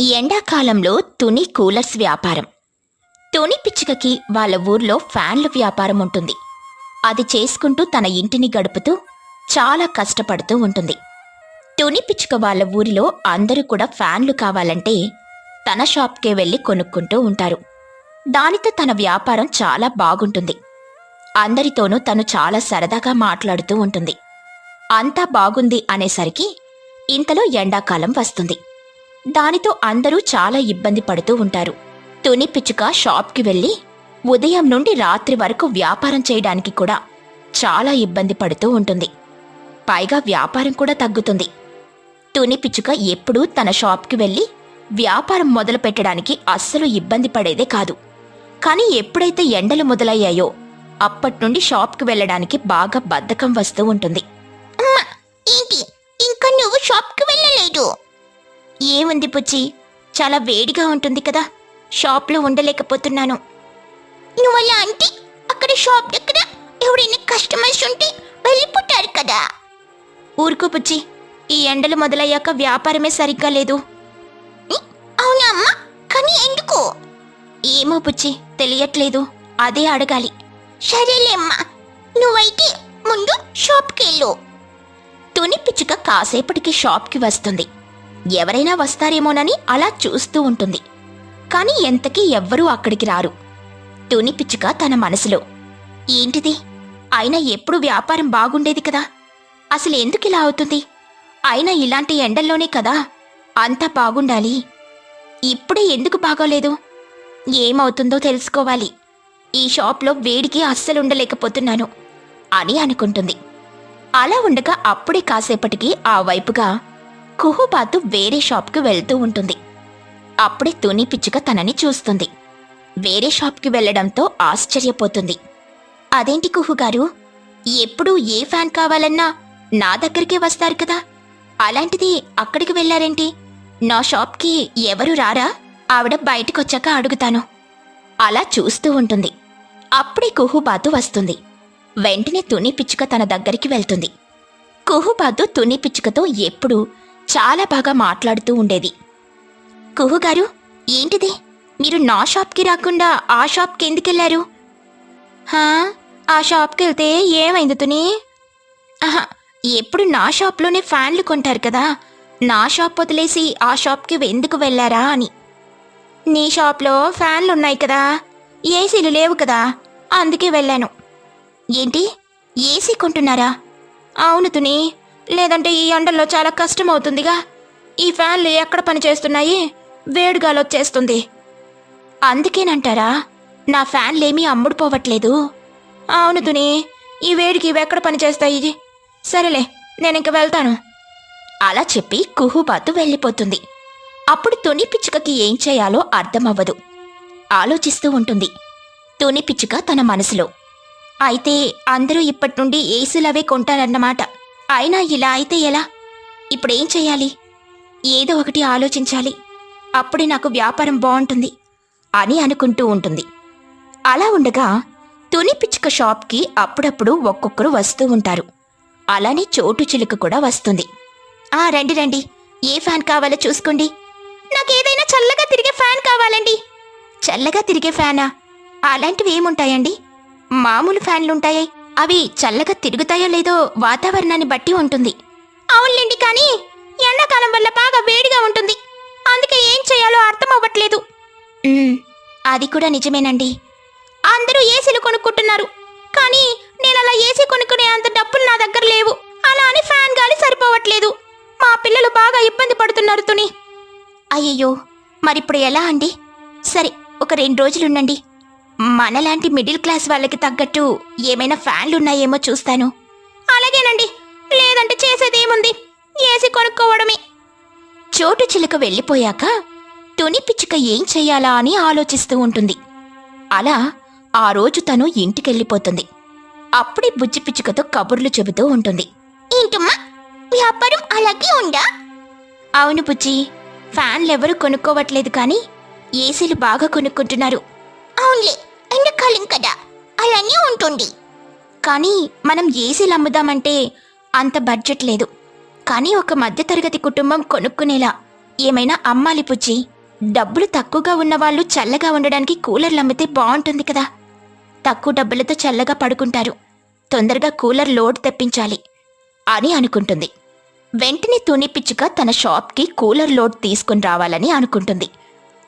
ఎండాకాలంలో తుని కూలర్స్ వ్యాపారం. తుని పిచ్చుకకి వాళ్ళ ఊర్లో ఫ్యాన్ల వ్యాపారం ఉంటుంది. అది చేసుకుంటూ తన ఇంటిని గడుపుతూ చాలా కష్టపడుతూ ఉంటుంది. తుని పిచ్చుక వాళ్ళ ఊరిలో అందరూ కూడా ఫ్యాన్లు కావాలంటే తన షాప్కే వెళ్ళి కొనుక్కుంటూ ఉంటారు. దానితో తన వ్యాపారం చాలా బాగుంటుంది. అందరితోనూ తను చాలా సరదాగా మాట్లాడుతూ ఉంటుంది. అంతా బాగుంది అనేసరికి ఇంతలో ఎండాకాలం వస్తుంది. దానితో అందరూ చాలా ఇబ్బంది పడుతూ ఉంటారు. తుని పిచ్చుక షాప్కి వెళ్ళి ఉదయం నుండి రాత్రి వరకు వ్యాపారం చేయడానికి కూడా చాలా ఇబ్బంది పడుతూ ఉంటుంది. పైగా వ్యాపారం కూడా తగ్గుతుంది. తుని పిచ్చుక ఎప్పుడూ తన షాప్కి వెళ్ళి వ్యాపారం మొదలు పెట్టడానికి అస్సలు ఇబ్బంది పడేదే కాదు. కానీ ఎప్పుడైతే ఎండలు మొదలయ్యాయో అప్పట్నుండి షాప్కి వెళ్ళడానికి బాగా బద్ధకం వస్తూ ఉంటుంది. ఏంటి? ఇంకా నువ్వు షాప్కి వెళ్ళలేదు? ఏముంది పుచ్చి చాలా వేడిగా ఉంటుంది కదా. షాప్లో ఉండలేకపోతున్నాను. నువ్వు అలా అంటే అక్కడ షాప్ దగ్గర ఎవరైనా కస్టమర్స్ ఉంటే వెళ్ళిపోతారు కదా. ఊరుకు పుచ్చి ఈ ఎండలు మొదలయ్యాక వ్యాపారమే సరిగ్గా లేదు. అవునా అమ్మా? కానీ ఎందుకు? ఏమో పుచ్చి తెలియట్లేదు. అదే అడగాలి. సరేలేమ్మా నువ్వైతే ముందు షాప్కి వెళ్ళు. తుని పిచ్చుక కాసేపటికి షాప్కి వస్తుంది. ఎవరైనా వస్తారేమోనని అలా చూస్తూ ఉంటుంది. కాని ఎంతకీ ఎవ్వరూ అక్కడికి రారు. తుని పిచ్చుక తన మనసులో ఏంటిది? అయినా ఎప్పుడు వ్యాపారం బాగుండేది కదా? అసలు ఎందుకు ఇలా అవుతుంది? అయినా ఇలాంటి ఎండల్లోనే కదా? అంతా బాగుండాలి. ఇప్పుడే ఎందుకు బాగోలేదు? ఏమవుతుందో తెలుసుకోవాలి. ఈ షాప్లో వేడికి అస్సలు ఉండలేకపోతున్నాను అని అనుకుంటుంది. అలా ఉండగా అప్పుడే కాసేపటికి ఆ వైపుగా కుహుబాతు వేరే షాప్కి వెళ్తూ ఉంటుంది. అప్పుడే తుని పిచ్చుక తనని చూస్తుంది. వేరే షాప్కి వెళ్ళడంతో ఆశ్చర్యపోతుంది. అదేంటి కుహుగారు ఎప్పుడూ ఏ ఫ్యాన్ కావాలన్నా నా దగ్గరికే వస్తారు కదా? అలాంటిది అక్కడికి వెళ్ళారేంటి? నా షాప్కి ఎవరు రారా? ఆవిడ బయటకొచ్చాక అడుగుతాను. అలా చూస్తూ ఉంటుంది. అప్పుడే కుహుబాతు వస్తుంది. వెంటనే తుని పిచ్చుక తన దగ్గరికి వెళ్తుంది. కుహుబాతు తుని పిచ్చుకతో ఎప్పుడూ చాలా బాగా మాట్లాడుతూ ఉండేది. కుహుగారు ఏంటిది? మీరు నా షాప్కి రాకుండా ఆ షాప్కి ఎందుకెళ్ళారు హా? ఆ షాప్కి వెళ్తే ఏమైంది తుని? ఆహా ఎప్పుడు నా షాప్లోనే ఫ్యాన్లు కొంటారు కదా. నా షాప్ వదిలేసి ఆ షాప్కి ఎందుకు వెళ్ళారా అని. నీ షాప్లో ఫ్యాన్లు ఉన్నాయి కదా. ఏసీలు లేవు కదా. అందుకే వెళ్ళాను. ఏంటి? ఏసీ కొంటున్నారా? అవును తుని. లేదంటే ఈ ఎండల్లో చాలా కష్టం అవుతుందిగా ఈ ఫ్యాన్లు ఎక్కడ పనిచేస్తున్నాయి? వేడిగాలొచ్చేస్తుంది. అందుకేనంటారా? నా ఫ్యాన్లేమీ అమ్ముడుపోవట్లేదు. అవును తుని. ఈ వేడికి ఇవెక్కడ పనిచేస్తాయి? సరేలే నేను ఇంక వెళ్తాను. అలా చెప్పి కుహుబాతు వెళ్ళిపోతుంది. అప్పుడు తుని పిచ్చుకకి ఏం చేయాలో అర్థమవ్వదు. ఆలోచిస్తూ ఉంటుంది. తుని పిచ్చుక తన మనసులో అయితే అందరూ ఇప్పటి నుండి ఏసులవే కొంటారన్నమాట. అయినా ఇలా అయితే ఎలా? ఇప్పుడేం చేయాలి? ఏదో ఒకటి ఆలోచించాలి. అప్పుడే నాకు వ్యాపారం బాగుంటుంది అని అనుకుంటూ ఉంటుంది. అలా ఉండగా తుని పిచ్చుక షాప్కి అప్పుడప్పుడు ఒక్కొక్కరు వస్తూ ఉంటారు. అలానే చోటు చిలుక కూడా వస్తుంది. ఆ రండి రండి. ఏ ఫ్యాన్ కావాలో చూసుకోండి. నాకేదైనా చల్లగా తిరిగే ఫ్యాన్ కావాలండి. చల్లగా తిరిగే ఫ్యానా? అలాంటివి ఏముంటాయండి? మామూలు ఫ్యాన్లుంటాయి. అవి చల్లగా తిరుగుతాయో లేదో వాతావరణాన్ని బట్టి ఉంటుంది. అవునులేండి కానీ ఎండాకాలం వల్ల బాగా వేడిగా ఉంటుంది. అందుకే ఏం చేయాలో అర్థం అవ్వట్లేదు అది కూడా నిజమేనండి. అందరూ ఏసీలు కొనుక్కుంటున్నారు. కానీ నేను అలా ఏసీ కొనుక్కునే అంత డబ్బులు నా దగ్గర లేవు. అలా అని ఫ్యాన్ గాలి సరిపోవట్లేదు. మా పిల్లలు బాగా ఇబ్బంది పడుతున్నారు తుని. అయ్యయ్యో మరిప్పుడు ఎలా అండి? సరే ఒక రెండు రోజులుండండి. మనలాంటి మిడిల్ క్లాస్ వాళ్ళకి తగ్గట్టు ఏమైనా ఫ్యాన్లు ఉన్నాయేమో చూస్తాను. అలాగేనండి. లేదంటే చేసేదేముంది? ఏసీ కొనుక్కోవడమే. చోటు చిలుక వెళ్ళిపోయాక తుని పిచ్చుక ఏం చెయ్యాలా అని ఆలోచిస్తూ ఉంటుంది. అలా ఆ రోజు తను ఇంటికెళ్ళిపోతుంది. అప్పుడే బుజ్జి పిచ్చుకతో కబుర్లు చెబుతూ ఉంటుంది. ఏంటమ్మా? వ్యాపారం అలాగే ఉందా? అవును బుజ్జి. ఫ్యాన్లెవరూ కొనుక్కోవట్లేదు కానీ ఏసీలు బాగా కొనుక్కుంటున్నారు. అవునులే. ఎండాకాలం కదా అలానే ఉంటుంది. కానీ మనం ఏసీలు అమ్ముదామంటే అంత బడ్జెట్ లేదు. కానీ ఒక మధ్యతరగతి కుటుంబం కొనుక్కునేలా ఏమైనా అమ్మాలి పుచ్చి డబ్బులు తక్కువగా ఉన్నవాళ్ళు చల్లగా ఉండడానికి కూలర్లు అమ్మితే బాగుంటుంది కదా. తక్కువ డబ్బులతో చల్లగా పడుకుంటారు. తొందరగా కూలర్ లోడ్ తెప్పించాలి అని అనుకుంటుంది. వెంటనే తుని పిచ్చుక తన షాప్కి కూలర్ లోడ్ తీసుకుని రావాలని అనుకుంటుంది.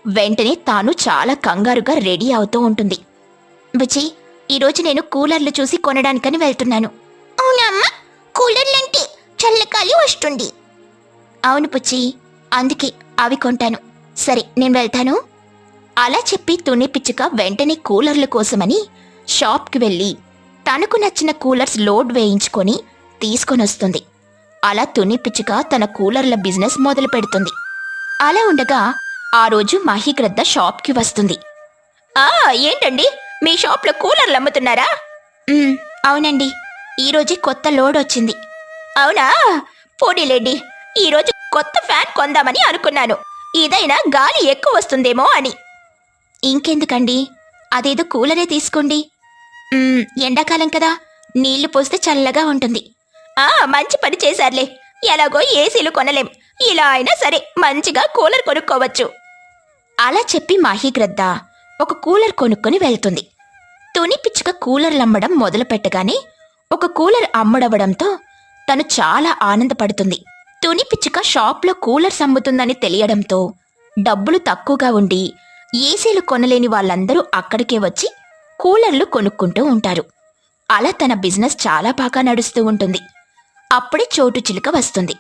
వెంటనే తాను చాలా కంగారుగా రెడీ అవుతూ ఉంటుంది. విజయ్ ఈరోజు నేను కూలర్లు చూసి కొనడానికని వెళ్తున్నాను. అవునమ్మా కూలర్లంటే చల్లగాలి వస్తుంది. అవును పుచ్చి అందుకే అవి కొంటాను. సరే నేను వెళ్తాను. అలా చెప్పి తుని పిచ్చుక వెంటనే కూలర్ల కోసమని షాప్కి వెళ్ళి తనకు నచ్చిన కూలర్స్ లోడ్ వేయించుకొని తీసుకొనొస్తుంది. అలా తుని పిచ్చుక తన కూలర్ల బిజినెస్ మొదలు పెడుతుంది. అలా ఉండగా ఆ రోజు మహిగ్రద్ద షాప్కి వస్తుంది. ఆ ఏంటండి? మీ షాప్లో కూలర్లు అమ్ముతున్నారా? "ఉమ్, అవునండి. ఈరోజు కొత్త లోడ్ వచ్చింది. అవునా? పోనీలేండి. ఈరోజు కొత్త ఫ్యాన్ కొందామని అనుకున్నాను. ఇదైనా గాలి ఎక్కువ వస్తుందేమో అని. ఇంకెందుకండి? అదేదో కూలరే తీసుకోండి. "ఉమ్, ఎండాకాలం కదా. నీళ్ళు పోస్తే చల్లగా ఉంటుంది. ఆ మంచి పని చేశారులే. ఎలాగో ఏసీలు కొనలేం. ఇలా అయినా సరే మంచిగా కూలర్ కొనుక్కోవచ్చు. అలా చెప్పి మాహీగ్రద్ద ఒక కూలర్ కొనుక్కొని వెళ్తుంది. తుని పిచ్చుక కూలర్లు అమ్మడం మొదలు పెట్టగానే ఒక కూలర్ అమ్ముడవడంతో తను చాలా ఆనందపడుతుంది. తుని పిచ్చుక షాప్లో కూలర్స్ అమ్ముతుందని తెలియడంతో డబ్బులు తక్కువగా ఉండి ఏసీలు కొనలేని వాళ్ళందరూ అక్కడికే వచ్చి కూలర్లు కొనుక్కుంటూ ఉంటారు. అలా తన బిజినెస్ చాలా బాగా నడుస్తూ ఉంటుంది. అప్పుడే చోటు చిలుక వస్తుంది.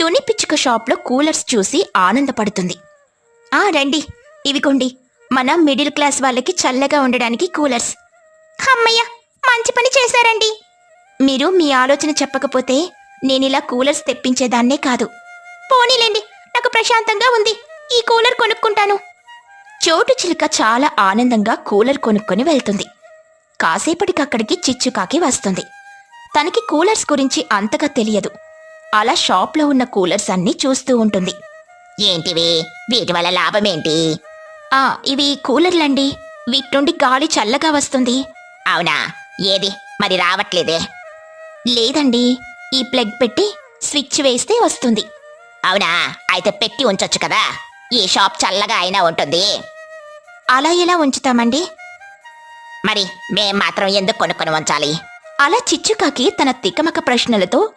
తుని పిచ్చుక షాప్లో కూలర్స్ చూసి ఆనందపడుతుంది. ఆ రండి ఇవిగోండి. మన మిడిల్ క్లాస్ వాళ్ళకి చల్లగా ఉండడానికి కూలర్స్. అమ్మయ్య మంచి పని చేశారండి. మీరు మీ ఆలోచన చెప్పకపోతే నేనిలా కూలర్స్ తెప్పించేదాన్నే కాదు. పోనీలేండి నాకు ప్రశాంతంగా ఉంది. ఈ కూలర్ కొనుక్కుంటాను. చోటు చిలుక చాలా ఆనందంగా కూలర్ కొనుక్కొని వెళ్తుంది. కాసేపటికక్కడికి చిచ్చుకాకి వస్తుంది. తనకి కూలర్స్ గురించి అంతగా తెలియదు. అలా షాప్లో ఉన్న కూలర్స్ అన్నీ చూస్తూ ఉంటుంది. ఏంటివి? వీటి వల్ల లాభమేంటి? ఆ ఇవి కూలర్లండి. వీటి నుండి గాలి చల్లగా వస్తుంది. అవునా? ఏది? మరి రావట్లేదే. లేదండి. ఈ ప్లగ్ పెట్టి స్విచ్ వేస్తే వస్తుంది. అవునా? అయితే పెట్టి ఉంచొచ్చు కదా. ఈ షాప్ చల్లగా అయినా ఉంటుంది. అలా ఎలా ఉంచుతామండి? మరి మేం మాత్రం ఎందుకు కొనుక్కొని ఉంచాలి? అలా చిచ్చుకాకి తన తికమక ప్రశ్నలతో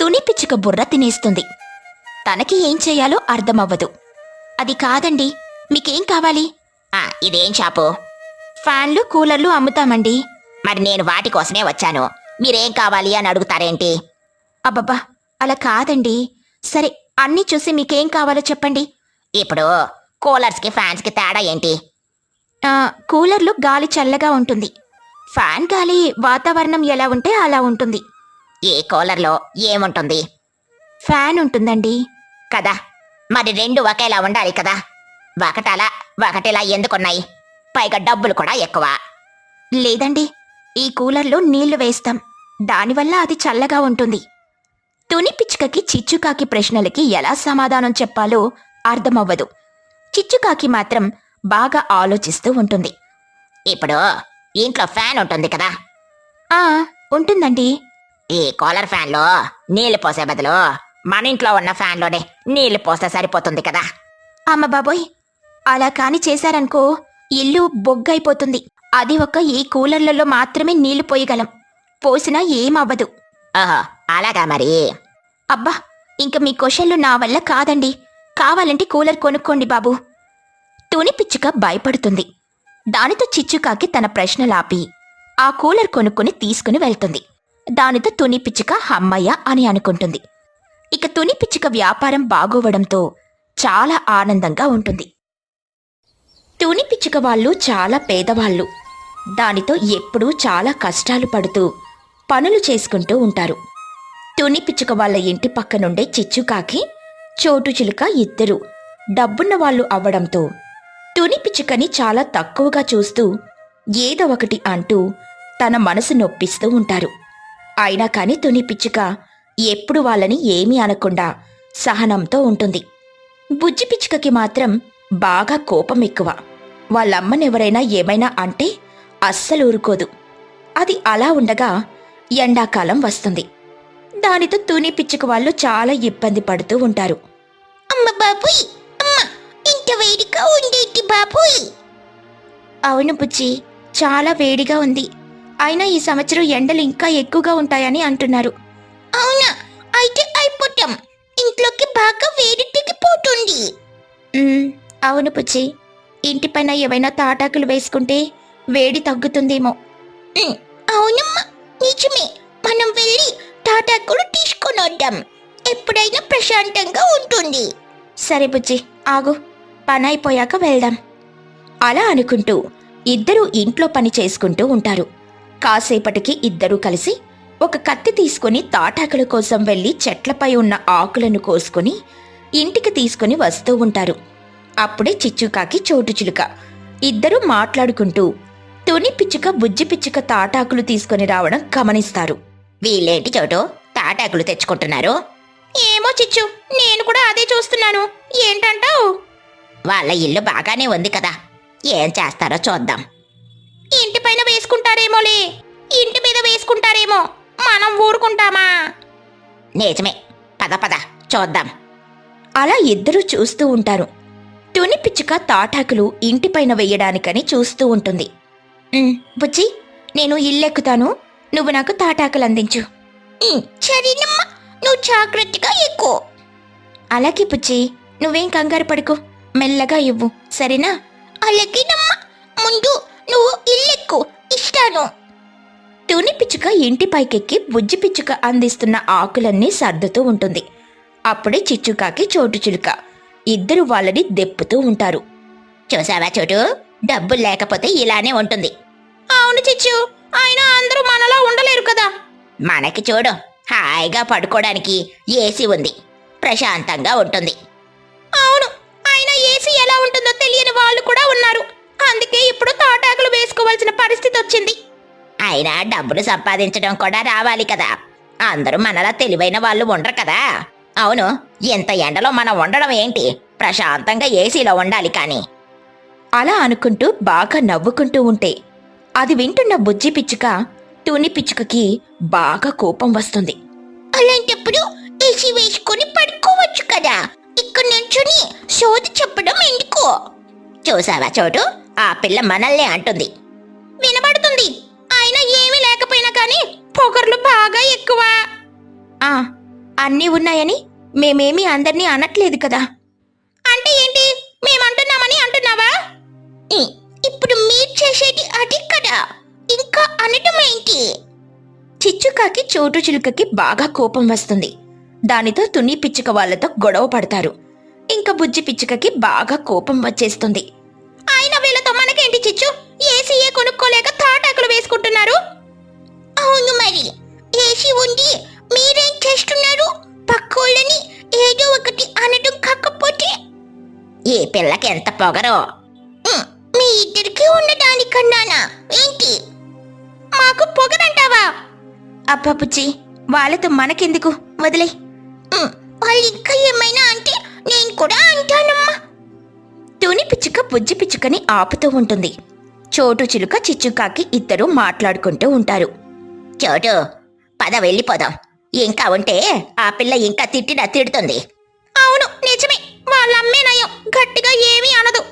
తుని పిచ్చుక బుర్ర తినేస్తుంది. తనకి ఏం చేయాలో అర్థమవ్వదు. అది కాదండి. మీకేం కావాలి? ఆ ఇదేం షాపు? ఫ్యాన్లు కూలర్లు అమ్ముతామండి. మరి నేను వాటి కోసమే వచ్చాను. మీరేం కావాలి అని అడుగుతారేంటి? అబ్బబ్బా అలా కాదండి. సరే అన్నీ చూసి మీకేం కావాలో చెప్పండి. ఇప్పుడు కూలర్స్కి ఫ్యాన్స్కి తేడా ఏంటి? ఆ, కూలర్లు గాలి చల్లగా ఉంటుంది. ఫ్యాన్ గాలి వాతావరణం ఎలా ఉంటే అలా ఉంటుంది. ఏ కూలర్లో ఏముంటుంది? ఫ్యాన్ ఉంటుందండి. కదా మరి రెండు ఒకేలా ఉండాలి కదా. ఒకటలా ఒకటిలా ఎందుకున్నాయి? పైగా డబ్బులు కూడా ఎక్కువ. లేదండి ఈ కూలర్లో నీళ్ళు వేస్తాం దానివల్ల అది చల్లగా ఉంటుంది. తుని పిచ్చుకకి చిచ్చుకాకి ప్రశ్నలకి ఎలా సమాధానం చెప్పాలో అర్థమవ్వదు. చిచ్చుకాకి మాత్రం బాగా ఆలోచిస్తూ ఉంటుంది. ఇప్పుడు ఇంట్లో ఫ్యాన్ ఉంటుంది కదా? ఆ ఉంటుందండి. ఈ కూలర్ ఫ్యాన్లో నీళ్ళు పోసే బదులు మన ఇంట్లో ఉన్న ఫ్యాన్లోనే నీళ్ళు పోస్తే సరిపోతుంది కదా? అమ్మ బాబోయ్ అలా కాని చేశారనుకో ఇల్లు బొగ్గైపోతుంది. అది ఒక ఈ కూలర్లలో మాత్రమే నీళ్ళు పోయగలం. పోసినా ఏమవ్వదు. ఓహో అలాగా మరి. అబ్బా ఇంక మీ క్వశ్చన్లు నా వల్ల కాదండి. కావాలంటే కూలర్ కొనుక్కోండి బాబు. తుని పిచ్చుక భయపడుతుంది. దానితో చిచ్చుకాకి తన ప్రశ్నలాపి ఆ కూలర్ కొనుక్కొని తీసుకుని వెళ్తుంది. దానితో తుని పిచ్చుక హమ్మయ్య అని అనుకుంటుంది. ఇక తుని పిచ్చుక వ్యాపారం బాగోవడంతో చాలా ఆనందంగా ఉంటుంది. తుని పిచ్చుక వాళ్ళు చాలా పేదవాళ్ళు. దానితో ఎప్పుడూ చాలా కష్టాలు పడుతూ పనులు చేసుకుంటూ ఉంటారు. తుని పిచ్చుక వాళ్ళ ఇంటి పక్క నుండే చిచ్చుకాకి చోటు చిలుక ఇద్దరు. డబ్బున్న వాళ్ళు అవ్వడంతో తుని పిచ్చుకని చాలా తక్కువగా చూస్తూ ఏదో ఒకటి అంటూ తన మనసు నొప్పిస్తూ ఉంటారు. అయినా కాని తుని పిచ్చుక ఎప్పుడు వాళ్ళని ఏమీ అనకుండా సహనంతో ఉంటుంది. బుజ్జి పిచ్చుకకి మాత్రం బాగా కోపం ఎక్కువ. వాళ్ళమ్మనెవరైనా ఏమైనా అంటే అస్సలు ఊరుకోదు. అది అలా ఉండగా ఎండాకాలం వస్తుంది. దానితో తుని పిచ్చుక వాళ్ళు చాలా ఇబ్బంది పడుతూ ఉంటారు. అమ్మ బాబుయ్! అమ్మ! ఇంత వేడిగా ఉండేటి బాబుయ్! అవును బుజ్జి చాలా వేడిగా ఉంది. అయినా ఈ సంవత్సరం ఎండలు ఇంకా ఎక్కువగా ఉంటాయని అంటున్నారు. అవునా? అయితే అయిపోతాం. ఇంట్లోకి బాగా వేడి తెగిపోతుంది. అవును పుచ్చి ఇంటిపైన ఏవైనా తాటాకులు వేసుకుంటే వేడి తగ్గుతుందేమో. అవునమ్మా నిజమే. మనం వెళ్ళి తాటాకులు తీసుకొని వద్దాం. ఎప్పుడైనా ప్రశాంతంగా ఉంటుంది. సరే బుజ్జి ఆగు. పని అయిపోయాక వెళ్దాం. అలా అనుకుంటూ ఇద్దరూ ఇంట్లో పని చేసుకుంటూ ఉంటారు. కాసేపటికి ఇద్దరూ కలిసి ఒక కత్తి తీసుకుని తాటాకుల కోసం వెళ్ళి చెట్లపై ఉన్న ఆకులను కోసుకుని ఇంటికి తీసుకుని వస్తూ ఉంటారు. అప్పుడే చిచ్చుకాకి చోటు చిలుక. ఇద్దరూ మాట్లాడుకుంటూ తుని పిచ్చుక బుజ్జి పిచ్చుక తాటాకులు తీసుకుని రావడం గమనిస్తారు. వీళ్ళేంటి చోటు? తాటాకులు తెచ్చుకుంటున్నారు? ఏమో చిచ్చు నేను కూడా అదే చూస్తున్నాను. ఏంటంటావు? వాళ్ళ ఇల్లు బాగానే ఉంది కదా. ఏం చేస్తారో చూద్దాం. ఇంటి పైన వేసుకుంటారేమోలే. ఇంటి మీద వేసుకుంటారేమో. మనం ఊరుకుంటామా? నిజమే. పద పద చూద్దాం. అలా ఇద్దరూ చూస్తూ ఉంటారు. తుని పిచ్చుక తాటాకులు ఇంటిపైన వెయ్యడానికని చూస్తూ ఉంటుంది. బుజ్జి నేను ఇల్లెక్కుతాను. నువ్వు నాకు తాటాకులు అందించు. సరేనమ్మా. నువ్వు జాగ్రత్తగా ఎక్కువ. అలాగే బుజ్జి నువ్వేం కంగారు పడుకో. మెల్లగా ఇవ్వు. సరేనా? అలాగేనమ్మా. ముందు నువ్వు ఇల్లెక్కు. ఇస్తాను. తుని పిచ్చుక ఇంటి పైకెక్కి బుజ్జి పిచ్చుక అందిస్తున్న ఆకులన్నీ సర్దుతూ ఉంటుంది. అప్పుడే చిచ్చుకాకి చోటు చిలుక. ఇద్దరు వాళ్ళని దెప్పుతూ ఉంటారు. చూసావా చోటు? డబ్బులు లేకపోతే ఇలానే ఉంటుంది. అవును చిచ్చు ఆయన అందరూ మనలా ఉండలేరు కదా. మనకి చూడు హాయిగా పడుకోవడానికి ఏసీ ఉంది. ప్రశాంతంగా ఉంటుంది. అవును ఆయన ఏసీ ఎలా ఉంటుందో తెలియని వాళ్ళు కూడా ఉన్నారు. అందుకే ఇప్పుడు తాటాకులు వేసుకోవాల్సిన పరిస్థితి వచ్చింది. అయినా డబ్బులు సంపాదించడం కూడా రావాలి కదా. అందరూ మనలా తెలివైన వాళ్ళు ఉండరు కదా. అవును ఎంత ఎండలో మనం ఉండడం ఏంటి? ప్రశాంతంగా ఏసీలో ఉండాలి కానీ. అలా అనుకుంటూ బాగా నవ్వుకుంటూ ఉంటే అది వింటున్న బుజ్జి పిచ్చుక తుని పిచ్చుకకి బాగా కోపం వస్తుంది. అలాంటప్పుడు ఏసీ వేసుకొని పడుకోవచ్చు కదా? ఇక్కడ నుంచుని సోది చెప్పడం ఎందుకు? చూసావా చోటు? ఆ పిల్ల మనల్నే అంటుంది. వినబడుతుంది. అయినా ఏమీ లేకపోయినా కానీ పొగర్లు బాగా ఎక్కువ. ఆ అన్నీ ఉన్నాయని మేమేమీ అందరినీ అనట్లేదు కదా. అంటే ఏంటి? మేమంటున్నామని అంటున్నావా? ఇప్పుడు మీరు చేసేది అది కదా. ఇంకా అనటం ఏంటి? చిచ్చుకాకి చోటు చిలుకకి బాగా కోపం వస్తుంది. దానితో తుని పిచ్చుక వాళ్ళతో గొడవ పడతారు. ఇంకా బుజ్జి పిచ్చుకకి బాగా కోపం వచ్చేస్తుంది. ఆయన వీళ్ళతో మనకేంటి చిచ్చు? ఏసీఏ కొనుక్కోలేక తాటాకులు వేసుకుంటున్నారు. అవును మరి. ఏసీ ఉంది మీరేం చేస్తున్నారు? పక్కోళ్ళని ఏదో ఒకటి అనడం కాకపోతే ఏ పిల్లకి ఎంత పొగరో. మీ ఇద్దరికి ఉండడానికన్నానా ఏంటి? మాకు పొగరంటావా? అబ్బా వాళ్ళతో మనకెందుకు? వదిలే. వాళ్ళు ఇంకా ఏమైనా అంటే నేను కూడా అంటానమ్మా. తుని పిచ్చుక బుజ్జి పిచ్చుకని ఆపుతూ ఉంటుంది. చోటు చిలుక చిచ్చుకాకి ఇద్దరు మాట్లాడుకుంటూ ఉంటారు. చోటు పద వెళ్ళిపోదాం. ఇంకా ఉంటే ఆ పిల్ల ఇంకా తిట్టినా తిడుతుంది. అవును నిజమే. వాళ్ళమ్మే నయం. గట్టిగా ఏమీ అనదు.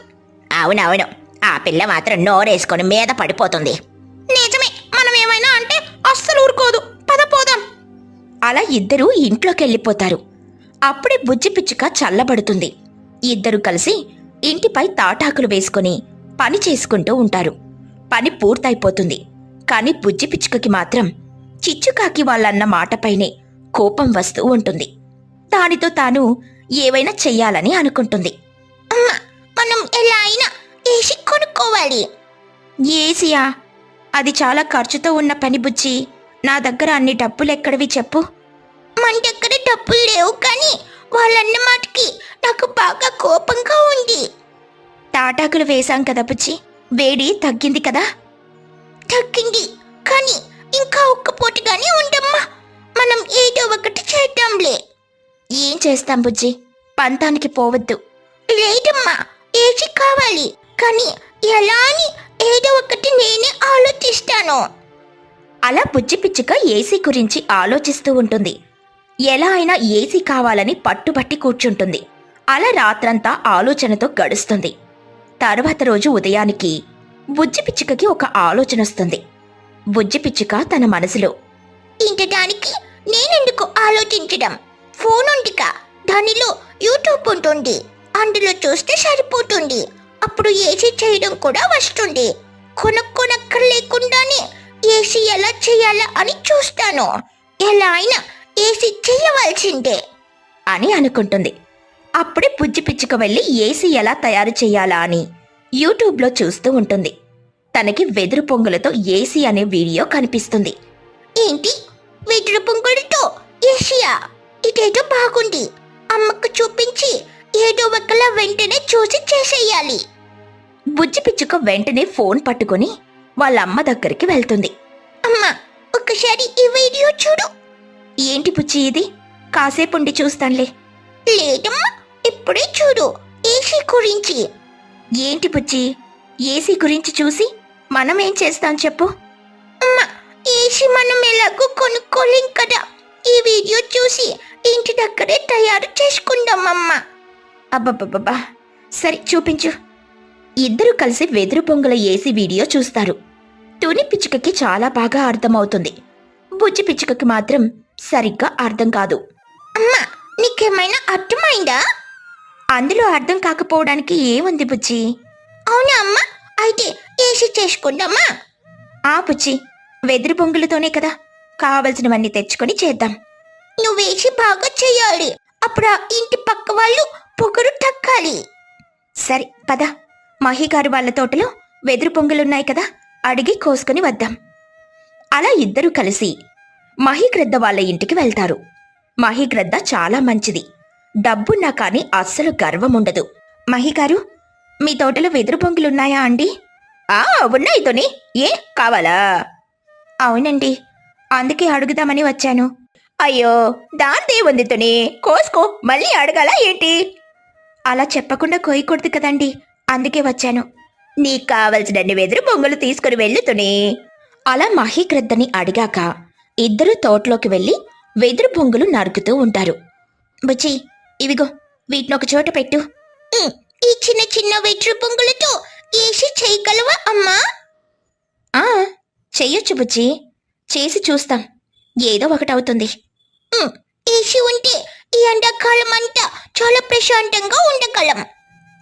అవునవును. ఆ పిల్ల మాత్రం నోరేసుకొని మీద పడిపోతుంది. నిజమే. మనం ఏమైనా అంటే అస్సలు ఊరుకోదు. పద పోదాం. అలా ఇద్దరూ ఇంట్లోకి వెళ్ళిపోతారు అప్పుడే బుజ్జి పిచ్చుక చల్లబడుతుంది. ఇద్దరు కలిసి ఇంటిపై తాటాకులు వేసుకుని పని చేసుకుంటూ ఉంటారు. పని పూర్తయిపోతుంది. కాని బుజ్జి పిచ్చుకకి మాత్రం చిచ్చుకాకి వాళ్ళన్న మాటపైనే కోపం వస్తూ ఉంటుంది. దానితో తాను ఏవైనా చెయ్యాలని అనుకుంటుంది. మనం ఎలా అయినా ఏసీ కొనుక్కోవాలి. ఏసియా? అది చాలా ఖర్చుతో ఉన్న పని బుజ్జి. నా దగ్గర అన్ని డబ్బులు ఎక్కడివి చెప్పు. మన దగ్గర డబ్బులు లేవు కానీ వాళ్ళన్న మాటకి నాకు బాగా కోపంగా ఉంది. తాటాకులు వేశాం కదా బుజ్జి. వేడి తగ్గింది కదా? తగ్గింది కానీ ఇంకా ఒక్క పూటగానే ఉండమ్మా. మనం ఏదో ఒకటి చేద్దాంలే. ఏం చేస్తాం బుజ్జి? పంతానికి పోవద్దు. లేదమ్మా ఏసీ కావాలి. కానీ ఎలా అని ఏదో ఒకటి నేనే ఆలోచిస్తాను. అలా బుజ్జి పిచ్చుక ఏసీ గురించి ఆలోచిస్తూ ఉంటుంది. ఎలా అయినా ఏసీ కావాలని పట్టుబట్టి కూర్చుంటుంది. అలా రాత్రంతా ఆలోచనతో గడుస్తుంది. తర్వాత రోజు ఉదయానికి బుజ్జి పిచ్చుకకి ఒక ఆలోచన వస్తుంది. బుజ్జి పిచ్చుక తన మనసులో. ఇంటడానికి నేనెందుకు ఆలోచించడం? ఫోన్ ఉందిగా దానిలో యూట్యూబ్ ఉంటుంది. అందులో చూస్తే సరిపోతుంది. అప్పుడు ఏసీ చేయడం కూడా వస్తుంది. కొనుక్కొనక్కర్లేకుండానే ఏసీ ఎలా చేయాలా అని చూస్తాను. ఎలా అయినా ఏసీ చేయవలసిందే అని అనుకుంటుంది. అప్పుడే బుజ్జి పిచ్చుక వెళ్ళి ఏసీ ఎలా తయారు చేయాలా అని యూట్యూబ్లో చూస్తూ ఉంటుంది. తనకి వెదురు పొంగులతో ఏసీ అనే వీడియో కనిపిస్తుంది. ఏంటి? వెదురు పొంగులతో ఏసియా ఇదేదో బాగుంది. అమ్మకు చూపించి ఏదో ఒకలా వెంటనే చూసి చేసేయాలి. బుజ్జి పిచ్చుక వెంటనే ఫోన్ పట్టుకొని వాళ్ళ అమ్మ దగ్గరికి వెళ్తుంది. అమ్మా ఒకసారి ఈ వీడియో చూడు. ఏంటి బుజ్జి ఇది? కాసేపుండి చూస్తానులే. లేదమ్మా ఇప్పుడే చూడు. ఏసీ గురించి. ఏంటి బుజ్జి? ఏసీ గురించి చూసి మనం ఏం చేస్తాం చెప్పు? అమ్మా ఏసీ మనం ఎలాగో కొనుక్కోలేం కదా. ఈ వీడియో చూసి ఇంటి దగ్గరే తయారు చేసుకుందాం అమ్మా. అబ్బబ్బబ్బా సరే చూపించు. ఇద్దరు కలిసి వెదురు పొంగుల ఏసీ వీడియో చూస్తారు. తుని పిచ్చుకకి చాలా బాగా అర్థమవుతుంది. బుజ్జి పిచ్చుకకి మాత్రం సరిగ్గా అర్థం కాదు. అమ్మా నీకేమైనా అర్థమైందా? అందులో అర్థం కాకపోవడానికి ఏముంది బుజ్జి? అవునా అమ్మా? అయితే ఏసీ చేసుకుందామా? ఆ పుచ్చి వెదురు పొంగులతోనే కదా. కావలసినవన్నీ తెచ్చుకొని చేద్దాం. నువ్వేసి బాగా చేయాలి. అప్పుడు ఆ ఇంటి పక్క వాళ్ళు పొగరు తక్కాలి. సరే పద. మహిగారు వాళ్ళ తోటలో వెదురు పొంగులున్నాయి కదా. అడిగి కోసుకుని వద్దాం. అలా ఇద్దరూ కలిసి మహిగ్రద్ద వాళ్ళ ఇంటికి వెళ్తారు. మహిగ్రద్ద చాలా మంచిది. డబ్బున్నా కానీ అస్సలు గర్వం ఉండదు మహిగారు మీ తోటలో వెదురు పొంగులున్నాయా అండి? ఆ ఉన్నాయి తోని. ఏ కావాలా? అవునండి. అందుకే అడుగుదామని వచ్చాను. అయ్యో దాందే ఉంది తోని? కోసుకో మళ్ళీ అడగాల ఏంటి? అలా చెప్పకుండా కోయకూడదు కదండి. అందుకే వచ్చాను. నీకు కావలసినన్ని వెదురు బొంగులు తీసుకుని వెళ్ళుతుని అలా మహీక్రద్దని అడిగాక ఇద్దరు తోటలోకి వెళ్ళి వెదురు బొంగులు నరుకుతూ ఉంటారు. బుజ్జి ఇవిగో వీటిని ఒక చోట పెట్టు. ఈ చిన్న చిన్న వెట్రు పొంగులతో ఏసీ చేయగలవా అమ్మా? ఆ చెయ్యొచ్చు బుజ్జి. చేసి చూస్తాం. ఏదో ఒకటవుతుంది ఉమ్, ఏసీ ఉంటే ఈ ఎండాకాలం అంతా చాలా ప్రశాంతంగా ఉండగలం.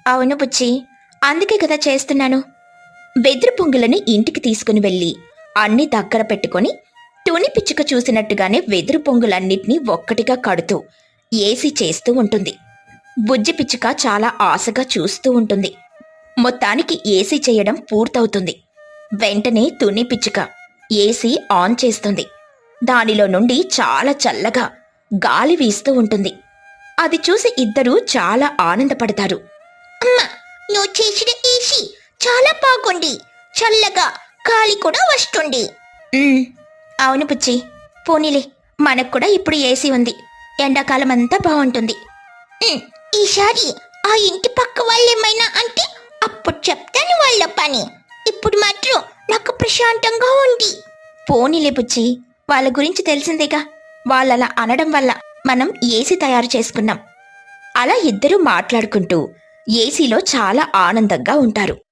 అవును బుజ్జి. అందుకే కదా చేస్తున్నాను. వెదురు పొంగులని ఇంటికి తీసుకుని వెళ్ళి అన్ని దగ్గర పెట్టుకొని తుని పిచ్చుక చూసినట్టుగానే వెదురు పొంగులన్నిటినీ ఒక్కటిగా కడుతూ ఏసీ చేస్తూ ఉంటుంది. బుజ్జి పిచ్చుక చాలా ఆశగా చూస్తూ ఉంటుంది. మొత్తానికి ఏసీ చేయడం పూర్తవుతుంది. వెంటనే తుని పిచ్చుక ఏసీ ఆన్ చేస్తుంది. దానిలో నుండి చాలా చల్లగా గాలి వీస్తూ ఉంటుంది. అది చూసి ఇద్దరూ చాలా ఆనందపడతారు. అమ్మా నువ్వు చేసిన ఏసీ చాలా బాగుంది. చల్లగా గాలి కూడా వస్తుంది. అవును పుచ్చి పోనీలే మనకు కూడా ఇప్పుడు ఏసీ ఉంది. ఎండాకాలం అంతా బాగుంటుంది. ఈసారి ఆ ఇంటి పక్క వాళ్ళేమైనా అంటే అప్పుడు చెప్తాను వాళ్ళ పని. ఇప్పుడు మాత్రం నాకు ప్రశాంతంగా ఉంది. పోనీలే బుజ్జి వాళ్ళ గురించి తెలిసిందేగా. వాళ్ళలా అనడం వల్ల మనం ఏసీ తయారు చేసుకున్నాం. అలా ఇద్దరూ మాట్లాడుకుంటూ ఏసీలో చాలా ఆనందంగా ఉంటారు.